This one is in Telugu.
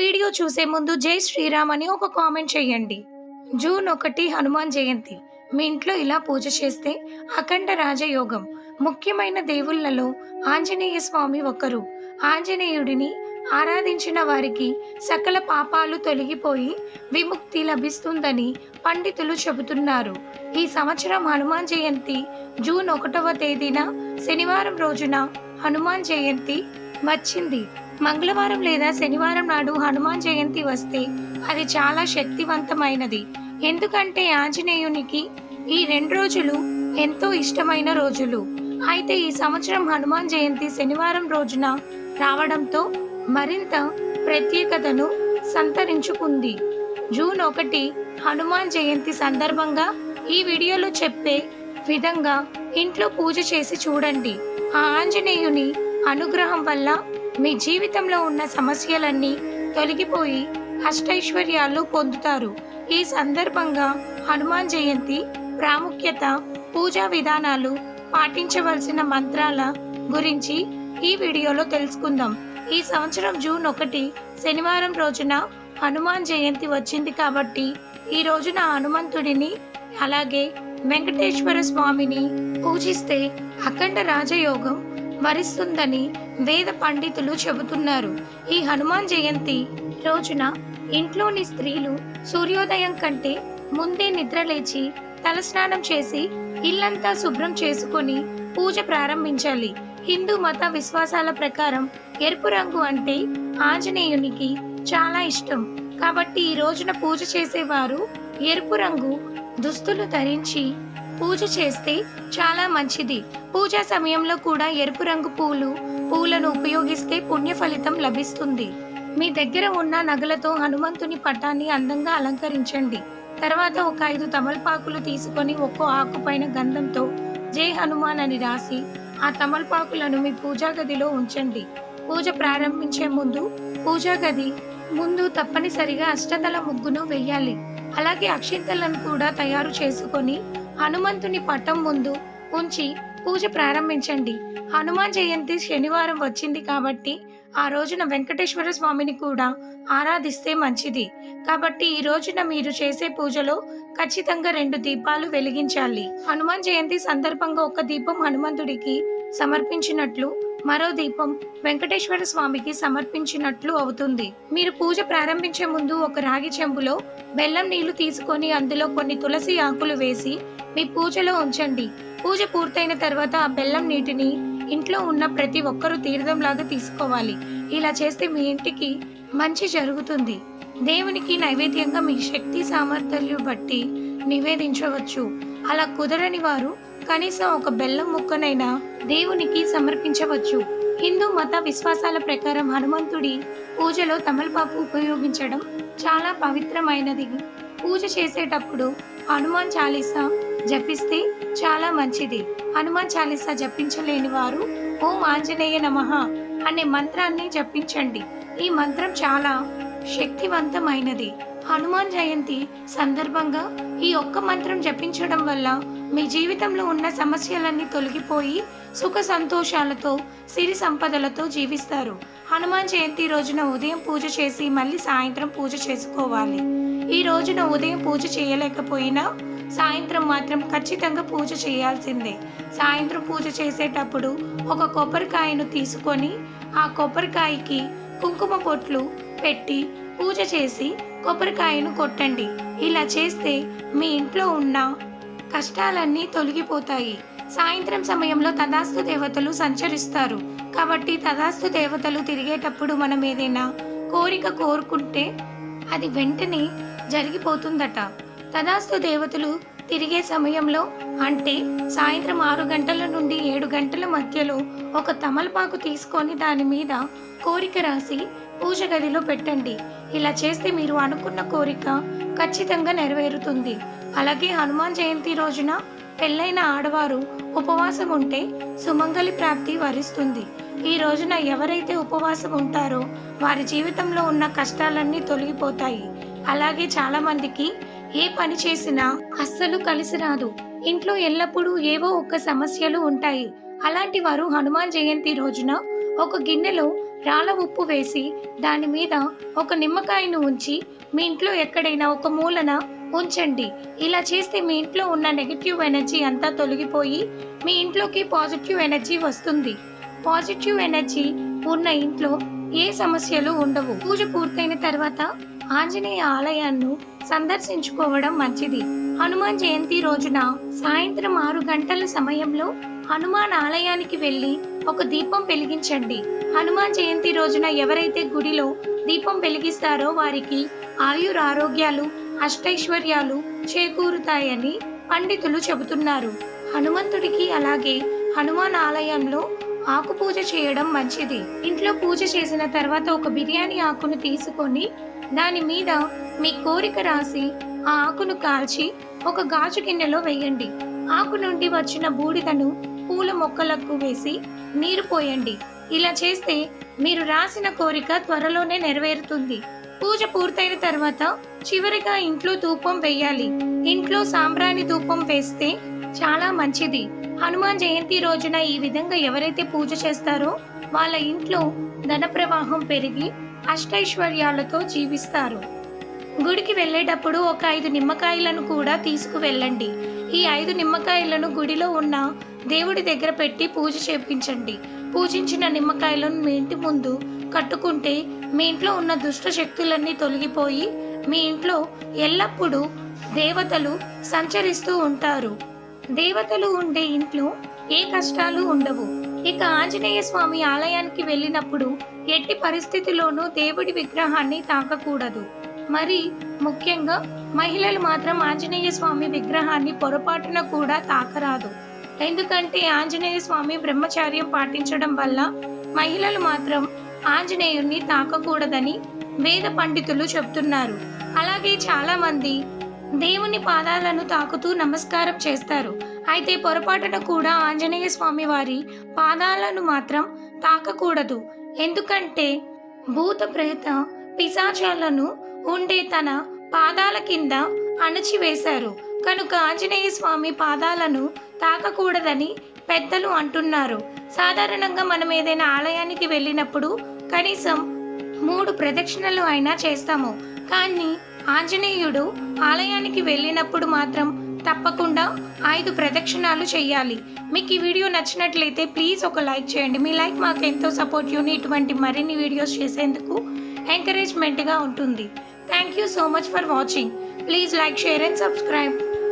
వీడియో చూసే ముందు జై శ్రీరామ్ అని ఒక కామెంట్ చేయండి. జూన్ ఒకటి హనుమాన్ జయంతి. మీ ఇంట్లో ఇలా పూజ చేస్తే అఖండ రాజయోగం. ముఖ్యమైన దేవుళ్ళలో ఆంజనేయ స్వామి ఒకరు. ఆంజనేయుడిని ఆరాధించిన వారికి సకల పాపాలు తొలగిపోయి విముక్తి లభిస్తుందని పండితులు చెబుతున్నారు. ఈ సంవత్సరం హనుమాన్ జయంతి జూన్ ఒకటవ తేదీన శనివారం రోజున హనుమాన్ జయంతి వచ్చింది. మంగళవారం లేదా శనివారం నాడు హనుమాన్ జయంతి వస్తే అది చాలా శక్తివంతమైనది. ఎందుకంటే ఆంజనేయునికి ఈ రెండు రోజులు ఎంతో ఇష్టమైన రోజులు. అయితే ఈ సంవత్సరం హనుమాన్ జయంతి శనివారం రోజున రావడంతో మరింత ప్రత్యేకతను సంతరించుకుంది. జూన్ ఒకటి హనుమాన్ జయంతి సందర్భంగా ఈ వీడియోలో చెప్పే విధంగా ఇంట్లో పూజ చేసి చూడండి. ఆ ఆంజనేయుని అనుగ్రహం వల్ల మీ జీవితంలో ఉన్న సమస్యలన్నీ తొలగిపోయి అష్టైశ్వర్యాలు పొందుతారు. ఈ సందర్భంగా హనుమాన్ జయంతి ప్రాముఖ్యత పూజా విధానాలు పాటించవలసిన మంత్రాల గురించి ఈ వీడియోలో తెలుసుకుందాం. ఈ సంవత్సరం జూన్ ఒకటి శనివారం రోజున హనుమాన్ జయంతి వచ్చింది కాబట్టి ఈ రోజున హనుమంతుడిని అలాగే వెంకటేశ్వర స్వామిని పూజిస్తే అఖండ రాజయోగం వరిస్తుందని వేద పండితులు చెబుతున్నారు. ఈ హనుమాన్ జయంతి రోజున ఇంట్లోని స్త్రీలు సూర్యోదయం కంటే ముందే నిద్రలేచి తలస్నానం చేసి ఇల్లంతా శుభ్రం చేసుకొని పూజ ప్రారంభించాలి. హిందూ మత విశ్వాసాల ప్రకారం ఎరుపు రంగు అంటే ఆంజనేయునికి చాలా ఇష్టం. కాబట్టి ఈ రోజున పూజ చేసేవారు ఎరుపు రంగు దుస్తులు ధరించి పూజ చేస్తే చాలా మంచిది. పూజా సమయంలో కూడా ఎరుపు రంగు పూలు పూలను ఉపయోగిస్తే పుణ్య ఫలితం లభిస్తుంది. మీ దగ్గర ఉన్న నగలతో హనుమంతుని పటాన్ని అందంగా అలంకరించండి. తర్వాత ఒక ఐదు తమలపాకులు తీసుకొని ఒక్కో ఆకు పైన గంధంతో జై హనుమాన్ అని రాసి ఆ తమలపాకులను మీ పూజా గదిలో ఉంచండి. పూజ ప్రారంభించే ముందు పూజా గది ముందు తప్పనిసరిగా అష్టదళ ముగ్గును వెయ్యాలి. అలాగే అక్షింతలను కూడా తయారు చేసుకొని హనుమంతుని పట్టం ముందు ఉంచి పూజ ప్రారంభించండి. హనుమాన్ జయంతి శనివారం వచ్చింది కాబట్టి ఆ రోజున వెంకటేశ్వర స్వామిని కూడా ఆరాధిస్తే మంచిది. కాబట్టి ఈ రోజున మీరు చేసే పూజలో ఖచ్చితంగా రెండు దీపాలు వెలిగించాలి. హనుమాన్ జయంతి సందర్భంగా ఒక దీపం హనుమంతుడికి సమర్పించినట్లు మరో దీపం వెంకటేశ్వర స్వామికి సమర్పించినట్లు అవుతుంది. మీరు పూజ ప్రారంభించే ముందు ఒక రాగి చెంబులో బెల్లం నీళ్ళు తీసుకొని అందులో కొన్ని తులసి ఆకులు వేసి మీ పూజలో ఉంచండి. పూజ పూర్తయిన తర్వాత ఆ బెల్లం నీటిని ఇంట్లో ఉన్న ప్రతి ఒక్కరూ తీర్థంలాగా తీసుకోవాలి. ఇలా చేస్తే మీ ఇంటికి మంచి జరుగుతుంది. దేవునికి నైవేద్యంగా మీ శక్తి సామర్థ్యాలు బట్టి నివేదించవచ్చు. అలా కుదరని వారు కనీసం ఒక బెల్లం ముక్కనైనా దేవునికి సమర్పించవచ్చు. హిందూ మత విశ్వాసాల ప్రకారం హనుమంతుడి పూజలో తమలపాకు ఉపయోగించడం చాలా పవిత్రమైనది. పూజ చేసేటప్పుడు హనుమాన్ చాలీసా జపిస్తే చాలా మంచిది. హనుమాన్ చాలీసా జపించలేని వారు ఓం ఆంజనేయ నమ అనే మంత్రాన్ని జపించండి. ఈ మంత్రం చాలా శక్తివంతమైనది. హనుమాన్ జయంతి సందర్భంగా ఈ ఒక్క మంత్రం జపించడం వల్ల మీ జీవితంలో ఉన్న సమస్యలన్నీ తొలగిపోయి సుఖ సంతోషాలతో సిరి సంపదలతో జీవిస్తారు. హనుమాన్ జయంతి రోజున ఉదయం పూజ చేసి మళ్ళీ సాయంత్రం పూజ చేసుకోవాలి. ఈ రోజున ఉదయం పూజ చేయలేకపోయినా సాయంత్రం మాత్రం ఖచ్చితంగా పూజ చేయాల్సిందే. సాయంత్రం పూజ చేసేటప్పుడు ఒక కొబ్బరికాయను తీసుకొని ఆ కొబ్బరికాయకి కుంకుమ పొట్లు పెట్టి పూజ చేసి కొబ్బరికాయను కొట్టండి. ఇలా చేస్తే మీ ఇంట్లో ఉన్న కష్టాలన్నీ తొలగిపోతాయి. సాయంత్రం సమయంలో తదాస్తు దేవతలు సంచరిస్తారు. కాబట్టి తదాస్తు దేవతలు తిరిగేటప్పుడు మనం ఏదైనా కోరిక కోరుకుంటే అది వెంటనే జరిగిపోతుందట. తదాస్తు దేవతలు తిరిగే సమయంలో అంటే సాయంత్రం ఆరు గంటల నుండి ఏడు గంటల మధ్యలో ఒక తమలపాకు తీసుకొని దాని మీద కోరిక రాసి పూజ గదిలో పెట్టండి. ఇలా చేస్తే మీరు అనుకున్న కోరిక ఖచ్చితంగా నెరవేరుతుంది. అలాగే హనుమాన్ జయంతి రోజున పెళ్ళైన ఆడవారు ఉపవాసం ఉంటే సుమంగళి ప్రాప్తి వరిస్తుంది. ఈ రోజున ఎవరైతే ఉపవాసం ఉంటారో వారి జీవితంలో ఉన్న కష్టాలన్నీ తొలగిపోతాయి. అలాగే చాలామందికి ఏ పని చేసినా అస్సలు కలిసి రాదు. ఇంట్లో ఎల్లప్పుడూ ఏవో ఒక సమస్యలు ఉంటాయి. అలాంటి వారు హనుమాన్ జయంతి రోజున ఒక గిన్నెలో రాళ్ళ ఉప్పు వేసి దాని మీద ఒక నిమ్మకాయను ఉంచి మీ ఇంట్లో ఎక్కడైనా ఒక మూలన ఉంచండి. ఇలా చేస్తే మీ ఇంట్లో ఉన్న నెగిటివ్ ఎనర్జీ అంతా తొలగిపోయి మీ ఇంట్లోకి పాజిటివ్ ఎనర్జీ వస్తుంది. పాజిటివ్ ఎనర్జీ ఉన్న ఇంట్లో ఏ సమస్యలు ఉండవు. పూజ పూర్తయిన తర్వాత ఆంజనేయ ఆలయాన్ని సందర్శించుకోవడం మంచిది. హనుమాన్ జయంతి రోజున సాయంత్రం ఆరు గంటల సమయంలో హనుమాన్ ఆలయానికి వెళ్ళి ఒక దీపం వెలిగించండి. హనుమాన్ జయంతి రోజున ఎవరైతే గుడిలో దీపం వెలిగిస్తారో వారికి ఆయుర్ ఆరోగ్యాలు అష్టైశ్వర్యాలు చేకూరుతాయని పండితులు చెబుతున్నారు. హనుమంతుడికి అలాగే హనుమాన్ ఆలయంలో ఆకు పూజ చేయడం మంచిది. ఇంట్లో పూజ చేసిన తర్వాత ఒక బిర్యానీ ఆకును తీసుకొని దాని మీద మీ కోరిక రాసి ఆ ఆకును కాల్చి ఒక గాజు గిన్నెలో వేయండి. ఆకు నుండి వచ్చిన బూడిదను పూల మొక్కలకు వేసి నీరు పోయండి. ఇలా చేస్తే మీరు రాసిన కోరిక త్వరలోనే నెరవేరుతుంది. పూజ పూర్తయిన తర్వాత చివరిగా ఇంట్లో ధూపం వేయాలి. ఇంట్లో సాంబ్రాణి ధూపం వేస్తే చాలా మంచిది. హనుమాన్ జయంతి రోజున ఈ విధంగా ఎవరైతే పూజ చేస్తారో వాళ్ళ ఇంట్లో ధన ప్రవాహం పెరిగి అష్టైశ్వర్యాలతో జీవిస్తారు. గుడికి వెళ్ళేటప్పుడు ఒక ఐదు నిమ్మకాయలను కూడా తీసుకువెళ్ళండి. ఈ ఐదు నిమ్మకాయలను గుడిలో ఉన్న దేవుడి దగ్గర పెట్టి పూజ చేపించండి. పూజించిన నిమ్మకాయలను మీ ఇంటి ముందు కట్టుకుంటే మీ ఇంట్లో ఉన్న దుష్ట శక్తులన్నీ తొలగిపోయి మీ ఇంట్లో ఎల్లప్పుడూ దేవతలు సంచరిస్తూ ఉంటారు. దేవతలు ఉండే ఇంట్లో ఏ కష్టాలు ఉండవు. ఇక ఆంజనేయ స్వామి ఆలయానికి వెళ్ళినప్పుడు ఎట్టి పరిస్థితిలోనూ దేవుడి విగ్రహాన్ని తాకకూడదు. మరి ముఖ్యంగా మహిళలు మాత్రం ఆంజనేయ స్వామి విగ్రహాన్ని పొరపాటున కూడా తాకరాదు. ఎందుకంటే ఆంజనేయ స్వామి బ్రహ్మచార్యం పాటించడం వల్ల మహిళలు మాత్రం ఆంజనేయుణ్ణి తాకకూడదని వేద పండితులు చెప్తున్నారు. అలాగే చాలా మంది దేవుని పాదాలను తాకుతూ నమస్కారం చేస్తారు. అయితే పొరపాటున కూడా ఆంజనేయ స్వామి వారి పాదాలను మాత్రం తాకకూడదు. ఎందుకంటే భూత ప్రేత పిశాచాలను ఉండే తన పాదాల కింద అణచివేశారు. కనుక ఆంజనేయ స్వామి పాదాలను తాకకూడదని పెద్దలు అంటున్నారు. సాధారణంగా మనం ఏదైనా ఆలయానికి వెళ్ళినప్పుడు కనీసం మూడు ప్రదక్షిణలు అయినా చేస్తాము. కానీ ఆంజనేయుడు ఆలయానికి వెళ్ళినప్పుడు మాత్రం తప్పకుండా ఐదు ప్రదక్షిణాలు చేయాలి మీకు ఈ వీడియో నచ్చినట్లయితే ప్లీజ్ ఒక లైక్ చేయండి. మీ లైక్ మాకు ఎంతో సపోర్ట్ యూని ఇటువంటి మరిన్ని వీడియోస్ చేసేందుకు ఎంకరేజ్మెంట్గా ఉంటుంది. Thank you so much for watching. Please like share and subscribe.